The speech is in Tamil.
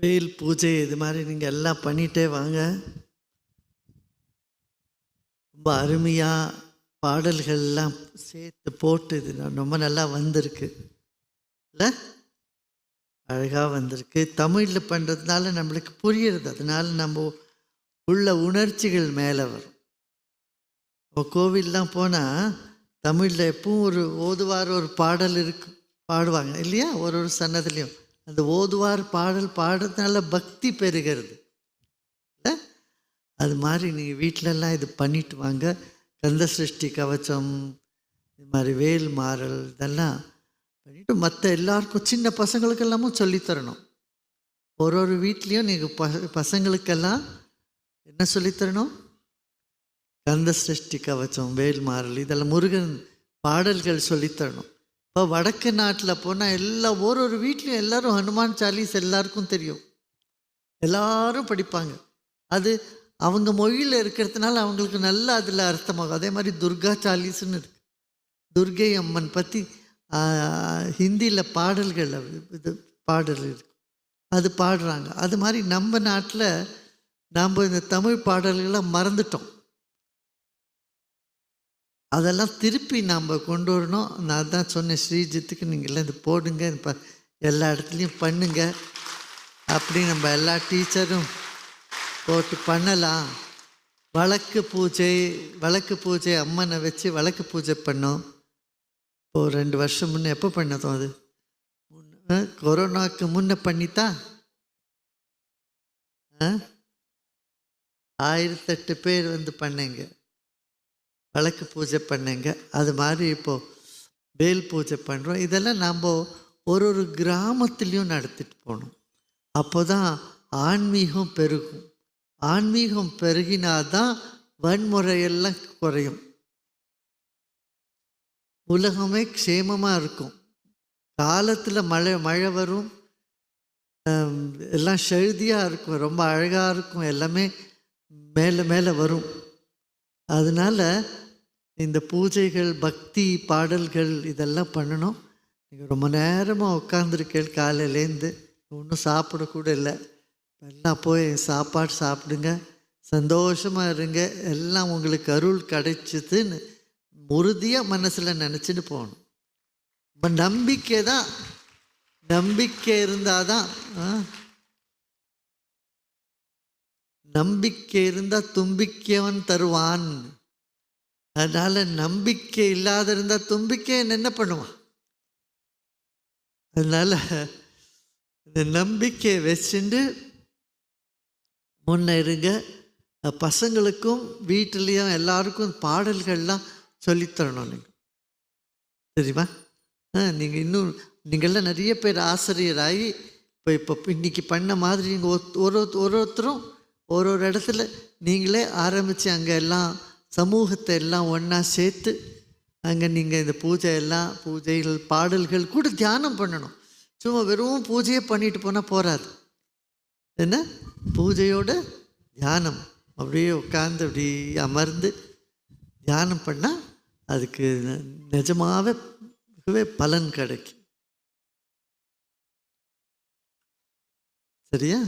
வெயில் பூஜை இது மாதிரி நீங்கள் எல்லாம் பண்ணிகிட்டே வாங்க. ரொம்ப அருமையாக பாடல்கள்லாம் சேர்த்து போட்டு இது ரொம்ப நல்லா வந்திருக்கு. இல்லை? அழகாக வந்திருக்கு. தமிழில் பண்ணுறதுனால நம்மளுக்கு புரியுறது. அதனால நம்ம உள்ள உணர்ச்சிகள் மேலே வரும். இப்போ கோவில்லாம் போனால் தமிழில் எப்பவும் ஒரு ஓதுவார் ஒரு பாடல் இருக்கு பாடுவாங்க. இல்லையா? ஒரு ஒரு சன்னதுலேயும். அந்த ஓதுவார் பாடல் பாடுறதுனால பக்தி பெருகிறது அது மாதிரி நீங்கள் வீட்டிலலாம் இது பண்ணிட்டு வாங்க. கந்த சிருஷ்டி கவச்சம் இது மாதிரி வேல் மாறல் இதெல்லாம் பண்ணிட்டு மற்ற எல்லாருக்கும் சின்ன பசங்களுக்கெல்லாமும் சொல்லித்தரணும் ஒரு ஒரு வீட்லேயும் நீங்கள் ப பசங்களுக்கெல்லாம் என்ன சொல்லித்தரணும் கந்த சிருஷ்டி கவச்சம் வேல் மாறல் இதெல்லாம் முருகன் பாடல்கள் சொல்லித்தரணும் இப்போ வடக்கு நாட்டில் போனால் எல்லா ஒரு ஒரு வீட்லேயும் எல்லாரும் ஹனுமான் சாலீஸ் எல்லாருக்கும் தெரியும். எல்லாரும் படிப்பாங்க. அது அவங்க மொழியில் இருக்கிறதுனால அவங்களுக்கு நல்லா அதில் அர்த்தமாகும். அதே மாதிரி துர்கா சாலீஸ்னு இருக்கு. துர்கை அம்மன் பற்றி ஹிந்தியில் பாடல்கள் இது பாடல் இருக்கு. அது பாடுறாங்க. அது மாதிரி நம்ம நாட்டில் நாம் இந்த தமிழ் பாடல்களை மறந்துட்டோம். அதெல்லாம் திருப்பி நாம் கொண்டு வரணும். நான் தான் சொன்னேன் ஸ்ரீஜித்துக்கு நீங்கள்லாம் இது போடுங்க இப்போ எல்லா இடத்துலையும் பண்ணுங்க. அப்படி நம்ம எல்லா டீச்சரும் போட்டு பண்ணலாம். வழக்கு பூஜை வழக்கு பூஜை அம்மனை வச்சு வழக்கு பூஜை பண்ணோம். இப்போது ரெண்டு வருஷம் முன்னே எப்போ பண்ணதும் அது? முன்ன கொரோனாவுக்கு முன்னே பண்ணித்தா? ஆ? ஆயிரத்தெட்டு பேர் வந்து பண்ணேங்க. வழக்கு பூஜை பண்ணுங்க. அது மாதிரி இப்போது வேல் பூஜை பண்ணுறோம் இதெல்லாம் நம்ம ஒரு ஒரு கிராமத்துலேயும் நடத்திட்டு போகணும். அப்போ தான் ஆன்மீகம் பெருகும். ஆன்மீகம் பெருகினாதான் வன்முறையெல்லாம் குறையும். உலகமே க்ஷேமமாக இருக்கும். காலத்தில் மழை மழை வரும். எல்லாம் செழுதியாக இருக்கும். ரொம்ப அழகாக இருக்கும். எல்லாமே மேலே மேலே வரும். அதனால் இந்த பூஜைகள் பக்தி பாடல்கள் இதெல்லாம் பண்ணணும். நீங்கள் ரொம்ப நேரமாக உட்காந்துருக்கேள் காலையிலேருந்து ஒன்றும் சாப்பிடக்கூட இல்லை. எல்லாம் போய் சாப்பாடு சாப்பிடுங்க. சந்தோஷமாக இருங்க. எல்லாம் உங்களுக்கு அருள் கிடைச்சிதுன்னு உறுதியாக மனசில் நினச்சின்னு போகணும். இப்போ நம்பிக்கை தான் நம்பிக்கை இருந்தால் தான் நம்பிக்கை இருந்தால் தும்பிக்கைவன் தருவான். அதனால் நம்பிக்கை இல்லாத இருந்தால் தும்பிக்கை என்ன பண்ணுவான்? அதனால் இந்த நம்பிக்கையை வச்சுட்டு முன்ன இருங்க. பசங்களுக்கும் வீட்டிலையும் எல்லாருக்கும் பாடல்கள்லாம் சொல்லித்தரணும் நீங்கள் தெரியுமா? ஆ நீங்கள் இன்னும் நீங்கள்லாம் நிறைய பேர் ஆசிரியராகி இப்போ இப்போ இன்றைக்கி பண்ண மாதிரி நீங்கள் ஒரு ஒரு ஒருத்தரும் ஒரு ஒரு இடத்துல நீங்களே ஆரம்பித்து அங்கே எல்லாம் சமூகத்தை எல்லாம் ஒன்றா சேர்த்து அங்கே நீங்கள் இந்த பூஜை எல்லாம் பூஜைகள் பாடல்கள் கூட தியானம் பண்ணணும். சும்மா வெறும் பூஜையே பண்ணிட்டு போனால் போகாது என்ன? பூஜையோட தியானம். அப்படியே உட்காந்து அப்படி அமர்ந்து தியானம் பண்ணால் அதுக்கு நிஜமாகவே மிகவே பலன் கிடைக்கும். சரியா?